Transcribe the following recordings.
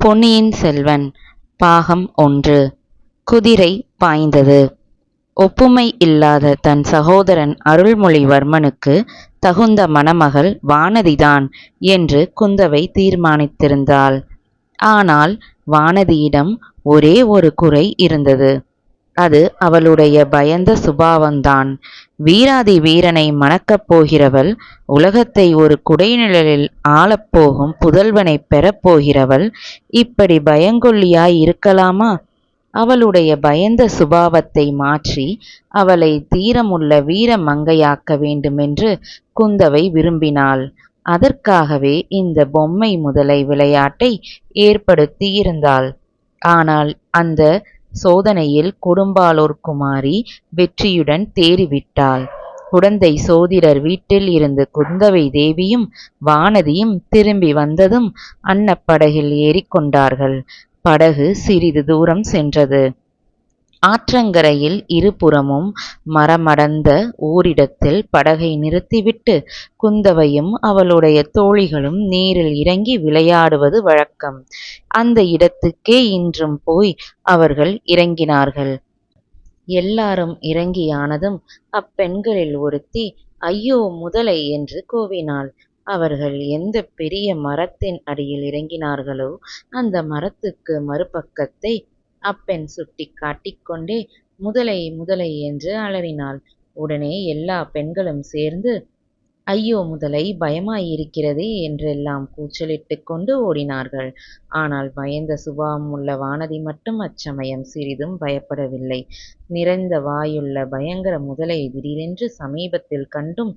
பொன்னியின் செல்வன் பாகம் ஒன்று. குதிரை பாய்ந்தது. ஒப்புமை இல்லாத தன் சகோதரன் அருள்மொழிவர்மனுக்கு தகுந்த மணமகள் வானதிதான் என்று குந்தவை தீர்மானித்திருந்தாள். ஆனால் வானதியிடம் ஒரே ஒரு குறை இருந்தது. அது அவளுடைய பயந்த சுபாவந்தான் வீராதி வீரனை மணக்கப் போகிறவள் உலகத்தை ஒரு குடைநிழலில் ஆளப்போகும் புதல்வனைப் பெறப் போகிறவள் இப்படி பயங்கொல்லியாய் இருக்கலாமா? அவளுடைய பயந்த சுபாவத்தை மாற்றி அவளை தீரமுள்ள வீர மங்கையாக்க வேண்டுமென்று குந்தவை விரும்பினாள். அதற்காகவே இந்த பொம்மை முதலை விளையாட்டை ஏற்படுத்தியிருந்தாள். ஆனால் அந்த சோதனையில் கொடும்பாளூர் குமாரி வெற்றியுடன் தேறிவிட்டாள். குடந்தை சோதிடர் வீட்டில் இருந்து குந்தவை தேவியும் வானதியும் திரும்பி வந்ததும் அன்னப்படகில் ஏறிக்கொண்டார்கள். படகு சிறிது தூரம் சென்றது. ஆற்றங்கரையில் இருபுறமும் மரமடர்ந்த ஓரிடத்தில் படகை நிறுத்திவிட்டு குந்தவையும் அவளுடைய தோழிகளும் நீரில் இறங்கி விளையாடுவது வழக்கம். அந்த இடத்துக்கே இன்றும் போய் அவர்கள் இறங்கினார்கள். எல்லாரும் இறங்கியானதும் அப்பெண்களில் ஒருத்தி ஐயோ முதலை என்று கூவினாள். அவர்கள் எந்த பெரிய மரத்தின் அடியில் இறங்கினார்களோ அந்த மரத்துக்கு மறுபக்கத்தை அப்பெண் சுட்டி காட்டிக்கொண்டே முதலை முதலை என்று அலறினாள். உடனே எல்லா பெண்களும் சேர்ந்து ஐயோ முதலை பயமாயிருக்கிறதே என்றெல்லாம் கூச்சலிட்டு கொண்டு ஓடினார்கள். ஆனால் பயந்த சுபாவம் உள்ள வானதி மட்டும் அச்சமயம் சிறிதும் பயப்படவில்லை. நிறைந்த வாயுள்ள பயங்கர முதலை திடீரென்று சமீபத்தில் கண்டும்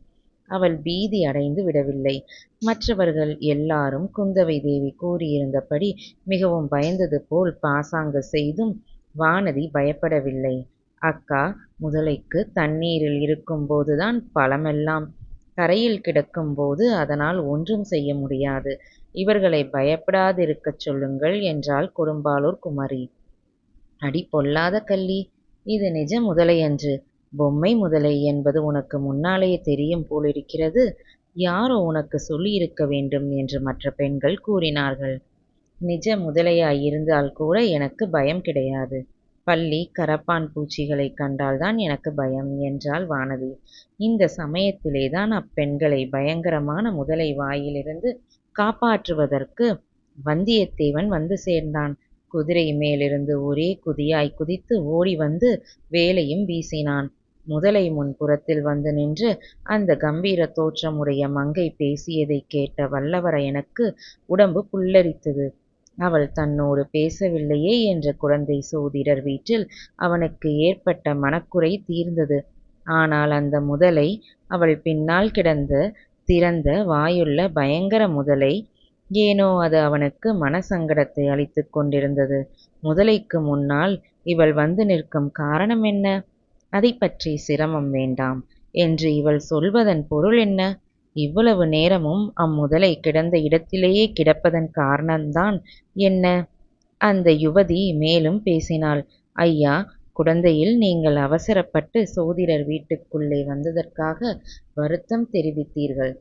அவள் பீதி அடைந்து விடவில்லை. மற்றவர்கள் எல்லாரும் குந்தவை தேவி கூறியிருந்தபடி மிகவும் பயந்தது போல் பாசாங்கு செய்தும் வானதி பயப்படவில்லை. அக்கா முதலைக்கு தண்ணீரில் இருக்கும்போதுதான் பழமெல்லாம். கரையில் கிடக்கும்போது அதனால் ஒன்றும் செய்ய முடியாது. இவர்களை பயப்படாதிருக்கச் சொல்லுங்கள் என்றாள் கொடும்பாளூர் குமரி. அடி பொல்லாத கள்ளி. இது நிஜ முதலையன்று. பொம்மை முதலை என்பது உனக்கு முன்னாலேயே தெரியும் போலிருக்கிறது. யாரோ உனக்கு சொல்லியிருக்க வேண்டும் என்று மற்ற பெண்கள் கூறினார்கள். நிஜ முதலையாயிருந்தால் கூட எனக்கு பயம் கிடையாது. பள்ளி கரப்பான் பூச்சிகளை கண்டால்தான் எனக்கு பயம் என்றாள் வானதி. இந்த சமயத்திலேதான் அப்பெண்களை பயங்கரமான முதலை வாயிலிருந்து காப்பாற்றுவதற்கு வந்தியத்தேவன் வந்து சேர்ந்தான். குதிரை மேலிருந்து ஒரே குதியாய் குதித்து ஓடி வந்து வேலையும் வீசினான். முதலை முன்புறத்தில் வந்து நின்று அந்த கம்பீர தோற்றமுடைய மங்கை பேசியதைக் கேட்ட வல்லவரையனுக்கு உடம்பு புல்லரித்தது. அவள் தன்னோடு பேசவில்லையே என்ற குழந்தை சோதிடர் வீட்டில் அவனுக்கு ஏற்பட்ட மனக்குறை தீர்ந்தது. ஆனால் அந்த முதலை அவள் பின்னால் கிடந்த திறந்த வாயுள்ள பயங்கர முதலை ஏனோ அது அவனுக்கு மனசங்கடத்தை அளித்து கொண்டிருந்தது. முதலைக்கு முன்னால் இவள் வந்து நிற்கும் காரணம் என்ன? அதை பற்றி சிரமம் வேண்டாம். என்று இவள் சொல்வதன் பொருள் என்ன? இவ்வளவு நேரமும் அம்முதலை கிடந்த இடத்திலேயே கிடப்பதன் காரணம்தான் என்ன? அந்த யுவதி மேலும் பேசினாள். ஐயா குழந்தையில் நீங்கள் அவசரப்பட்டு சோதிடர் வீட்டுக்குள்ளே வந்ததற்காக வருத்தம் தெரிவித்தீர்கள்.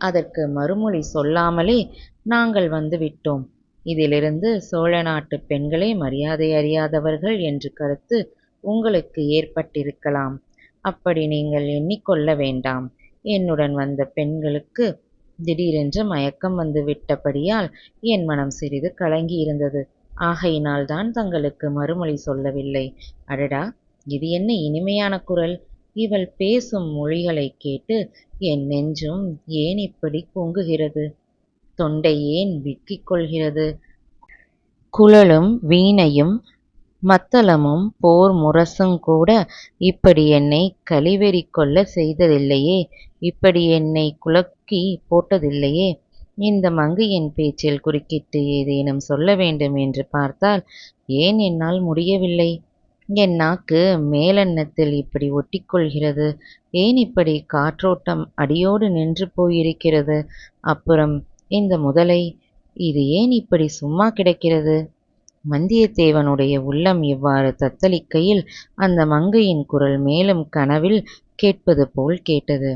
அதற்கு மறுமொழி சொல்லாமலே நாங்கள் வந்து விட்டோம். இதிலிருந்து சோழ நாட்டு பெண்களே மரியாதை அறியாதவர்கள் என்று கருத்து உங்களுக்கு ஏற்பட்டிருக்கலாம். அப்படி நீங்கள் எண்ணிக்கொள்ள வேண்டாம். என்னுடன் வந்த பெண்களுக்கு திடீரென்று மயக்கம் வந்து விட்டபடியால் என் மனம் சிறிது கலங்கி இருந்தது. ஆகையினால் தான் தங்களுக்கு மறுமொழி சொல்லவில்லை. அடடா இது என்ன இனிமையான குரல்? இவள் பேசும் மொழிகளை கேட்டு என் நெஞ்சும் ஏன் இப்படி பொங்குகிறது? தொண்டை ஏன் விக்கிக் கொள்கிறது? குழலும் வீணையும் மத்தளமும் போர் முரசுங்கூட இப்படி என்னை கழிவெறி கொள்ள செய்ததில்லையே இப்படி என்னை குலக்கி போட்டதில்லையே. இந்த மங்கையின் பேச்சில் குறுக்கிட்டு ஏதேனும் சொல்ல வேண்டும் என்று பார்த்தால் ஏன் என்னால் முடியவில்லை? என் நாக்கு மேலெண்ணத்தில் இப்படி ஒட்டிக்கொள்கிறது. ஏன் இப்படி காற்றோட்டம் அடியோடு நின்று போயிருக்கிறது? அப்புறம் இந்த முதலை இது ஏன் இப்படி சும்மா கிடக்கிறது? வந்தியத்தேவனுடைய உள்ளம் இவ்வாறு தத்தளிக்கையில் அந்த மங்கையின் குரல் மேலும் கனவில் கேட்பது போல் கேட்டது.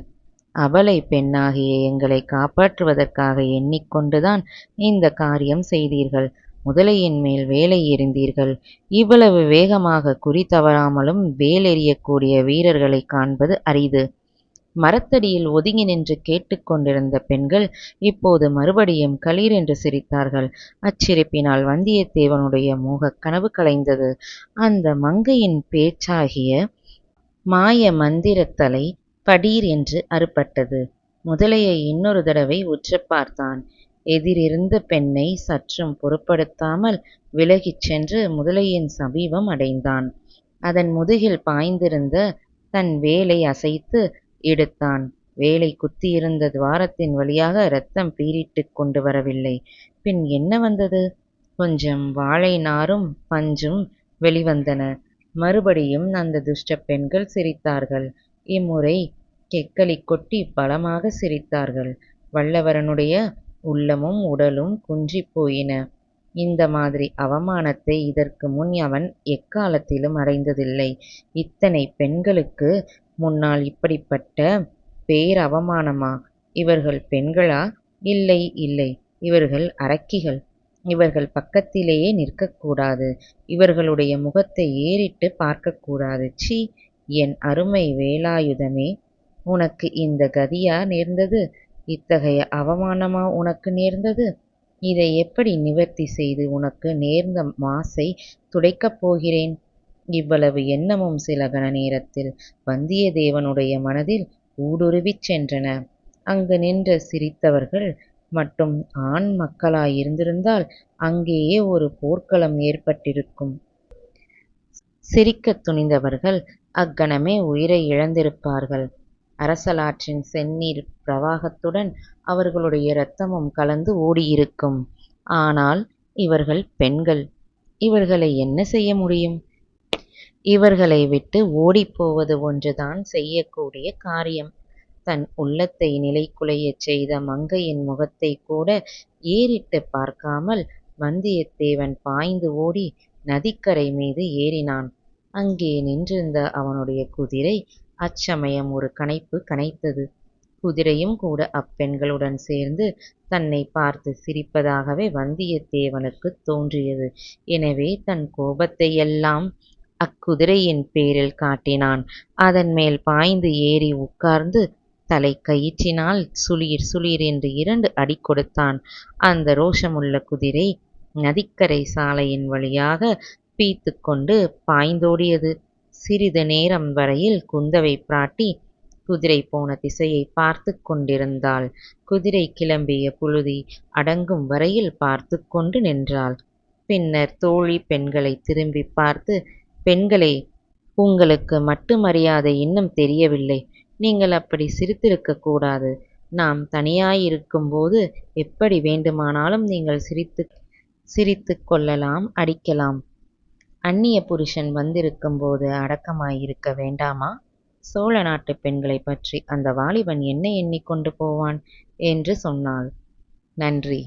அபலை பெண்ணாகிய எங்களை காப்பாற்றுவதற்காக எண்ணிக்கொண்டுதான் இந்த காரியம் செய்தீர்கள். முதலையின் மேல் வேலை எறிந்தீர்கள். இவ்வளவு வேகமாக குறி தவறாமலும் வேல் எறியக்கூடிய வீரர்களை காண்பது அரிது. மரத்தடியில் ஒதுங்கி நின்று கேட்டுக்கொண்டிருந்த பெண்கள் இப்போது மறுபடியும் களீர் என்று சிரித்தார்கள். அச்சிரிப்பினால் வந்தியத்தேவனுடைய மோகக் கனவு கலைந்தது. அந்த மங்கையின் பேச்சாகிய மாய மந்திரத்தலை படீர் என்று அறுபட்டது. முதலையை இன்னொரு தடவை உற்று பார்த்தான். எதிரிருந்த பெண்ணை சற்றும் பொருட்படுத்தாமல் விலகிச் சென்று முதலையின் சமீபம் அடைந்தான். அதன் முதுகில் பாய்ந்திருந்த தன் வேலை அசைத்து எடுத்தான். வேலை குத்தியிருந்த துவாரத்தின் வழியாக இரத்தம் பீரிட்டுக் கொண்டு வரவில்லை. பின் என்ன வந்தது? கொஞ்சம் வாழை நாரும் பஞ்சும் வெளிவந்தன. மறுபடியும் அந்த துஷ்ட பெண்கள் சிரித்தார்கள். இம்முறை கெக்களிக் கொட்டி பலமாக சிரித்தார்கள். வல்லவரனுடைய உள்ளமும் உடலும் குன்றிப் போயின. இந்த மாதிரி அவமானத்தை இதற்கு முன் அவன் எக்காலத்திலும் அடைந்ததில்லை. இத்தனை பெண்களுக்கு முன்னால் இப்படிப்பட்ட பேரவமானமா? இவர்கள் பெண்களா? இல்லை இல்லை. இவர்கள் அரக்கிகள். இவர்கள் பக்கத்திலேயே நிற்கக்கூடாது. இவர்களுடைய முகத்தை ஏறிட்டு பார்க்கக்கூடாது. சீ என் அருமை வேலாயுதமே உனக்கு இந்த கதியா நேர்ந்தது? இத்தகைய அவமானமா உனக்கு நேர்ந்தது? இதை எப்படி நிவர்த்தி செய்து உனக்கு நேர்ந்த மாசை துடைக்கப் போகிறேன்? இவ்வளவு எண்ணமும் சில கண நேரத்தில் வந்தியத்தேவனுடைய மனதில் ஊடுருவிச் சென்றன. அங்கு நின்ற சிரித்தவர்கள் மட்டும் ஆண் மக்களாயிருந்திருந்தால் அங்கேயே ஒரு போர்க்களம் ஏற்பட்டிருக்கும். சிரிக்கத் துணிந்தவர்கள் அக்கணமே உயிரை இழந்திருப்பார்கள். அரசலாற்றின் செந்நீர் பிரவாகத்துடன் அவர்களுடைய இரத்தமும் கலந்து ஓடியிருக்கும். ஆனால் இவர்கள் பெண்கள். இவர்களை என்ன செய்ய முடியும்? இவர்களை விட்டு ஓடிப்போவது ஒன்றுதான் செய்யக்கூடிய காரியம். தன் உள்ளத்தை நிலைக்குலையச் செய்த மங்கையின் முகத்தை கூட ஏறிட்டு பார்க்காமல் வந்தியத்தேவன் பாய்ந்து ஓடி நதிக்கரை மீது ஏறினான். அங்கே நின்றிருந்த அவனுடைய குதிரை அச்சமயம் ஒரு கனைப்பு கனைத்தது குதிரையும் கூட அப்பெண்களுடன் சேர்ந்து தன்னை பார்த்து சிரிப்பதாகவே வந்தியத்தேவனுக்குத் தோன்றியது. எனவே தன் கோபத்தையெல்லாம் அக்குதிரையின் பேரில் காட்டினான். அதன் மேல் பாய்ந்து ஏறி உட்கார்ந்து தலை கயிற்றினால் சுளீர் சுளீர் என்று இரண்டு அடி கொடுத்தான். அந்த ரோஷமுள்ள குதிரை நதிக்கரை சாலையின் வழியாக பீத்து கொண்டு பாய்ந்தோடியது. சிறிது நேரம் வரையில் குந்தவை பிராட்டி குதிரை போன திசையை பார்த்து கொண்டிருந்தாள். குதிரை கிளம்பிய புழுதி அடங்கும் வரையில் பார்த்து கொண்டு நின்றாள். பின்னர் தோழி பெண்களை திரும்பி பார்த்து பெண்களே உங்களுக்கு மட்டு மரியாதை இன்னும் தெரியவில்லை. நீங்கள் அப்படி சிரித்திருக்க கூடாது. நாம் தனியாயிருக்கும்போது எப்படி வேண்டுமானாலும் நீங்கள் சிரித்து சிரித்து கொள்ளலாம் அடிக்கலாம். அந்நிய புருஷன் வந்திருக்கும்போது அடக்கமாயிருக்க வேண்டாமா? சோழ நாட்டு பெண்களை பற்றி அந்த வாலிபன் என்ன எண்ணிக்கொண்டு போவான்? என்று சொன்னாள். நன்றி.